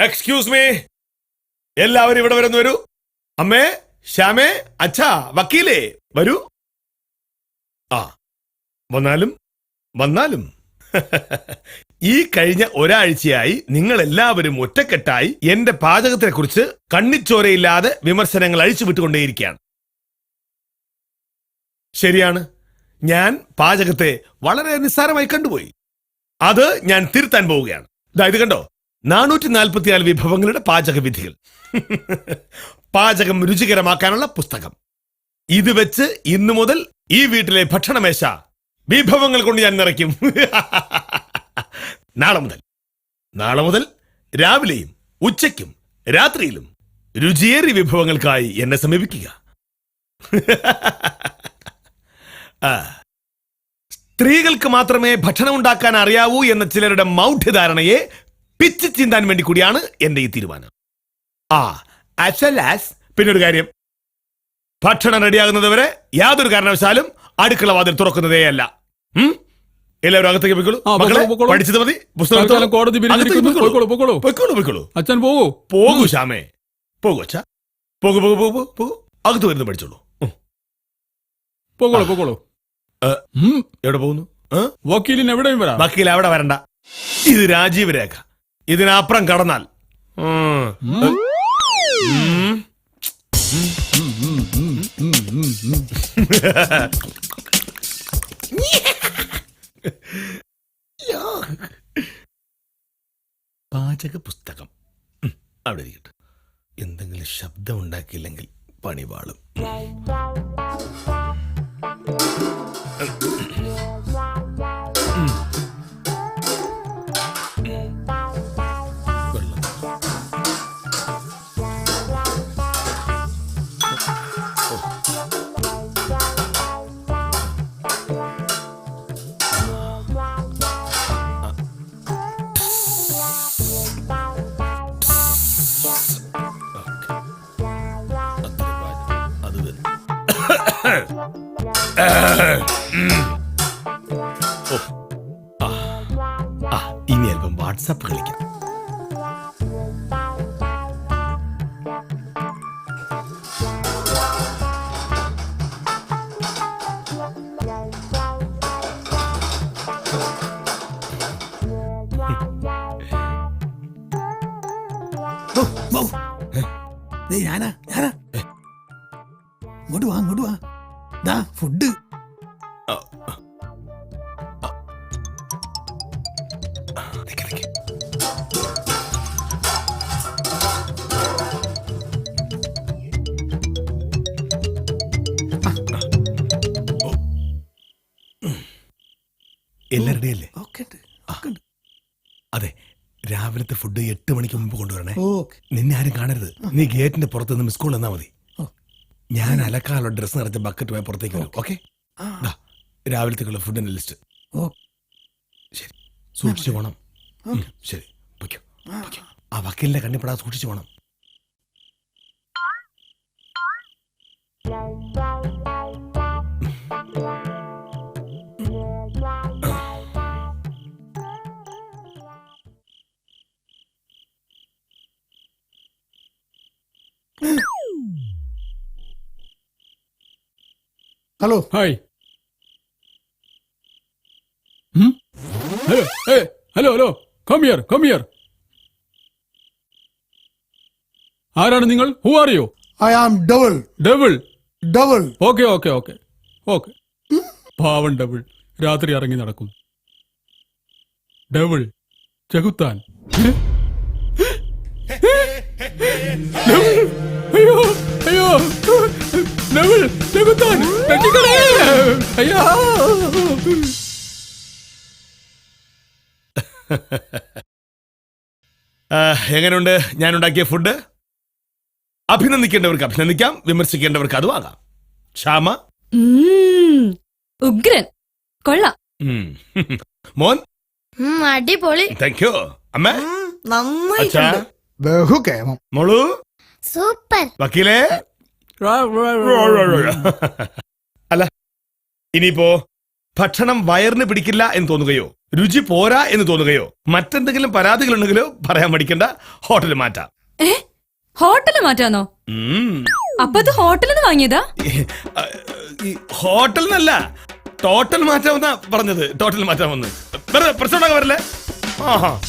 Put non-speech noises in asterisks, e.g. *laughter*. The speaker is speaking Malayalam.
എക്സ്ക്യൂസ് മീ എല്ലാവരും ഇവിടെ വരുന്നു വരൂ. അമ്മേ ശ്യാമേ അച്ഛാ വക്കീലേ വരൂ. ആ വന്നാലും വന്നാലും. *laughs* ഈ കഴിഞ്ഞ ഒരാഴ്ചയായി നിങ്ങൾ എല്ലാവരും ഒറ്റക്കെട്ടായി എന്റെ പാചകത്തെ കുറിച്ച് കണ്ണിച്ചോരയില്ലാതെ വിമർശനങ്ങൾ അഴിച്ചുവിട്ടുകൊണ്ടേയിരിക്കുകയാണ്. ശരിയാണ്. ഞാൻ പാചകത്തെ വളരെ നിസ്സാരമായി കണ്ടുപോയി. അത് ഞാൻ തിരുത്താൻ പോവുകയാണ്. ദാ ഇത് കണ്ടോ? നാനൂറ്റി നാൽപ്പത്തിനാല് വിഭവങ്ങളുടെ പാചക വിധികൾ പാചകം രുചികരമാക്കാനുള്ള പുസ്തകം. ഇത് വെച്ച് ഇന്നു മുതൽ ഈ വീട്ടിലെ ഭക്ഷണമേശ വിഭവങ്ങൾ കൊണ്ട് ഞാൻ നിറയ്ക്കും. നാളെ മുതൽ. നാളെ മുതൽ രാവിലെയും ഉച്ചയ്ക്കും രാത്രിയിലും രുചിയേറിയ വിഭവങ്ങൾക്കായി എന്നെ സമീപിക്കുക. സ്ത്രീകൾക്ക് മാത്രമേ ഭക്ഷണം ഉണ്ടാക്കാൻ അറിയാവൂ എന്ന ചിലരുടെ മൗഢ്യധാരണയെ പിച്ച് ചിന്താൻ വേണ്ടി കൂടിയാണ് എന്റെ ഈ തീരുമാനം. ആ ആസ് വെൽ ആസ് പിന്നെ ഒരു കാര്യം. ഭക്ഷണം റെഡിയാകുന്നതുവരെ യാതൊരു കാരണവശാലും അടുക്കള വാതിൽ തുറക്കുന്നതേ അല്ല. എല്ലാവരും അകത്തേക്ക് പോയിക്കോളൂ. മക്കളെ. പഠിച്ചത് മതി. പുസ്തകം കോടതി പൊയ്ക്കോളൂ, പൊയ്ക്കോളൂ. അച്ഛൻ പോകൂ. പോകൂ ശ്യാമേ. പോകൂ അച്ഛാ. പോകൂ പോകൂ പോകൂ പോകൂ അകത്ത് വരുന്നു പഠിച്ചോളൂ. പോകോളൂ പോകോളൂ. എവിടെ പോകുന്നു? വക്കീലിന് എവിടെയും വരാം. വക്കീൽ അവിടെ വരണ്ട. ഇത് രാജീവ് രേഖ. ഇതിനപ്പുറം കടന്നാൽ. പാചക പുസ്തകം അവിടെ ഇരിക്കട്ടെ. എന്തെങ്കിലും ശബ്ദം ഉണ്ടാക്കിയില്ലെങ്കിൽ പണി പാളും ഇനി അല്പം വാട്സാപ്പ് കളിക്കാം. ഞാനാ ഞാനാ. ഇങ്ങോട്ട് വാ ഇങ്ങോട്ട് വാ. ദാ ഫുഡ്. അതെ രാവിലത്തെ ഫുഡ് എട്ട് മണിക്ക് മുമ്പ് കൊണ്ടുവരണേ. നിന്നെ ആരും കാണരുത്. നീ ഗേറ്റിന്റെ പുറത്ത് നിന്ന് മിസ് കോൾ എന്നാ മതി. ഞാൻ അലക്കാനുള്ള ഡ്രസ്സ് നിറച്ച ബക്കറ്റ് പോയി പുറത്തേക്ക് വരും. ഓക്കെ രാവിലത്തേക്കുള്ള ഫുഡിന്റെ ലിസ്റ്റ് ഓ. ശരി. സൂക്ഷിച്ചു പോണം. ശരി. ആ, വക്കീലിനെ ആ വക്കീലിന്റെ കണ്ണിപ്പെടാതെ സൂക്ഷിച്ചു പോണം. Hello hi? ഹലോ ഏ hello hello come here come here ആരാണ് നിങ്ങൾ? Who are you I am double double double okay okay okay okay പാവൻ double രാത്രി ഇറങ്ങി നടക്കും ഡബിൾ ചെകുത്താൻ. ചെകുത്താൻ രക്ഷിക്കണേ! അയ്യോ. എങ്ങനെയുണ്ട് ഞാൻ ഉണ്ടാക്കിയ ഫുഡ്? അഭിനന്ദിക്കേണ്ടവർക്ക് അഭിനന്ദിക്കാം. വിമർശിക്കേണ്ടവർക്ക് അതും ആകാം ക്ഷാമ? ഉം, ഉഗ്രൻ. കൊള്ളാം. ഉം. മോൻ? അടിപൊളി. താങ്ക് യു അമ്മ? നന്നായി ബഹുകേമം. മോളു? സൂപ്പർ. വക്കീലേ? *laughs* അല്ല ഇനിയിപ്പോ ഭക്ഷണം വയറിന് പിടിക്കില്ല എന്ന് തോന്നുകയോ? രുചി പോരാ എന്ന് തോന്നുകയോ? മറ്റെന്തെങ്കിലും പരാതികൾ ഉണ്ടെങ്കിലോ പറയാൻ മടിക്കണ്ട. ഹോട്ടൽ മാറ്റാം. ഹോട്ടൽ ഹോട്ടൽ മാറ്റാന്നോ? ഉം. അപ്പൊ അത് ഹോട്ടലിൽ നിന്ന് വാങ്ങിയതാ? ഈ ഹോട്ടൽ എന്നല്ല ടോട്ടൽ മാറ്റാമെന്നാ പറഞ്ഞത്. ടോട്ടൽ മാറ്റാമെന്ന്. വെറുതെ പ്രശ്നം ഉണ്ടാക്കാൻ വരില്ലേ ആഹാ.